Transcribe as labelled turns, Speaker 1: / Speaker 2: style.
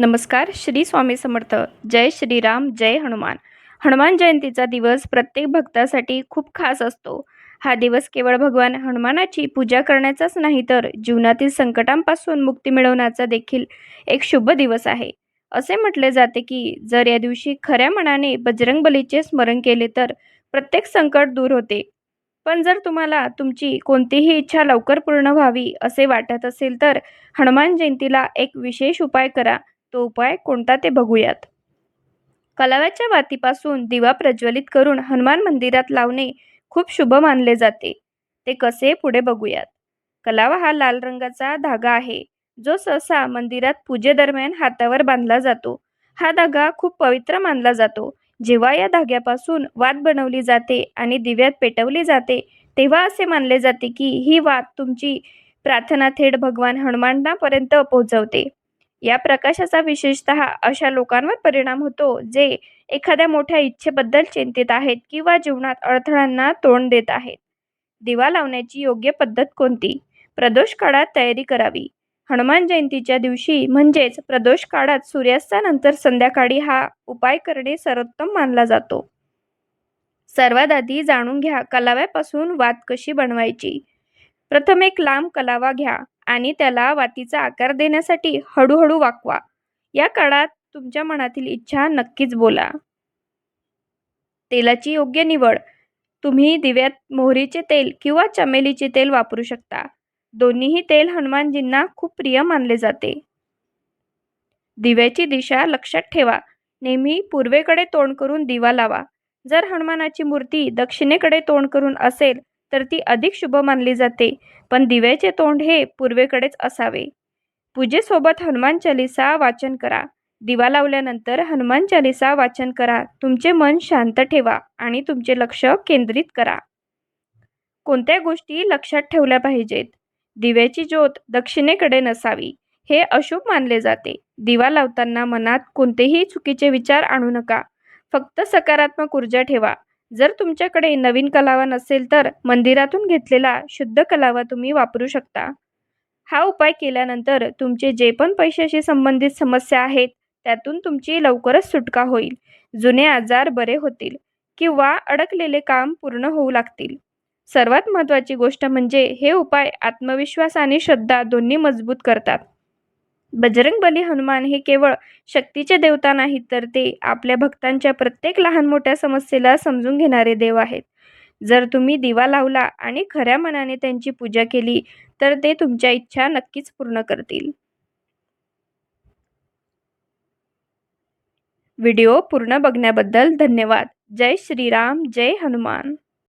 Speaker 1: नमस्कार श्री स्वामी समर्थ. जय श्रीराम जय हनुमान. हनुमान जयंतीचा दिवस प्रत्येक भक्तासाठी खूप खास असतो. हा दिवस केवळ भगवान हनुमानाची पूजा करण्याचाच नाही तर जीवनातील संकटांपासून मुक्ती मिळवण्याचा देखील एक शुभ दिवस आहे. असे म्हटले जाते की जर या दिवशी खऱ्या मनाने बजरंगबलीचे स्मरण केले तर प्रत्येक संकट दूर होते. पण जर तुम्हाला तुमची कोणतीही इच्छा लवकर पूर्ण व्हावी असे वाटत असेल तर हनुमान जयंतीला एक विशेष उपाय करा. तो उपाय कोणता ते बघूयात. कलाव्याच्या वातीपासून दिवा प्रज्वलित करून हनुमान मंदिरात लावणे खूप शुभ मानले जाते. ते कसे पुढे बघूयात. कलावा हा लाल रंगाचा धागा आहे. जो सहसा मंदिरात पूजेदरम्यान हातावर बांधला जातो. हा धागा खूप पवित्र मानला जातो. जेव्हा या धाग्यापासून वात बनवली जाते आणि दिव्यात पेटवली जाते तेव्हा असे मानले जाते की ही वात तुमची प्रार्थना थेट भगवान हनुमानापर्यंत पोहोचवते. या प्रकाशाचा विशेषतः अशा लोकांवर परिणाम होतो जे एखाद्या मोठ्या इच्छेबद्दल चिंतित आहेत किंवा जीवनात अडथळ्यांना तोंड देत आहेत. दिवा लावण्याची योग्य पद्धत कोणती? प्रदोष काळात तयारी करावी. हनुमान जयंतीच्या दिवशी म्हणजेच प्रदोष काळात सूर्यास्तानंतर संध्याकाळी हा उपाय करणे सर्वोत्तम मानला जातो. सर्वात आधी जाणून घ्या कलाव्यापासून वात कशी बनवायची. प्रथम एक लांब कलावा घ्या. आणि त्याला वातीचा आकार देण्यासाठी हळूहळू वाकवा. या काळात तुमच्या मनातील इच्छा नक्कीच बोला. तेलाची योग्य निवड. तुम्ही दिव्यात मोहरीचे तेल किंवा चमेलीचे तेल वापरू शकता. दोन्हीही तेल हनुमानजींना खूप प्रिय मानले जाते. दिव्याची दिशा लक्षात ठेवा. नेहमी पूर्वेकडे तोंड करून दिवा लावा. जर हनुमानाची मूर्ती दक्षिणेकडे तोंड करून असेल तर ती अधिक शुभ मानली जाते. पण दिव्याचे तोंड हे पूर्वेकडेच असावे. पूजेसोबत हनुमान चालिसा वाचन करा. दिवा लावल्यानंतर हनुमान चालिसा वाचन करा. तुमचे मन शांत ठेवा आणि तुमचे लक्ष केंद्रित करा. कोणत्या गोष्टी लक्षात ठेवल्या पाहिजेत? दिव्याची ज्योत दक्षिणेकडे नसावी. हे अशुभ मानले जाते. दिवा लावताना मनात कोणतेही चुकीचे विचार आणू नका. फक्त सकारात्मक ऊर्जा ठेवा. जर तुमच्याकडे नवीन कलावा नसेल तर मंदिरातून घेतलेला शुद्ध कलावा तुम्ही वापरू शकता. हा उपाय केल्यानंतर तुमचे जे पण पैशाशी संबंधित समस्या आहेत त्यातून तुमची लवकरच सुटका होईल. जुने आजार बरे होतील किंवा अडकलेले काम पूर्ण होऊ लागतील. सर्वात महत्त्वाची गोष्ट म्हणजे हे उपाय आत्मविश्वास आणि श्रद्धा दोन्ही मजबूत करतात. बजरंगबली हनुमान हे केवळ शक्तीचे देवता नाहीत तर ते आपल्या भक्तांच्या प्रत्येक लहान मोठ्या समस्येला समजून घेणारे देव आहेत. जर तुम्ही दिवा लावला आणि खऱ्या मनाने त्यांची पूजा केली तर ते तुमच्या इच्छा नक्कीच पूर्ण करतील. व्हिडिओ पूर्ण बघण्याबद्दल धन्यवाद. जय श्रीराम जय हनुमान.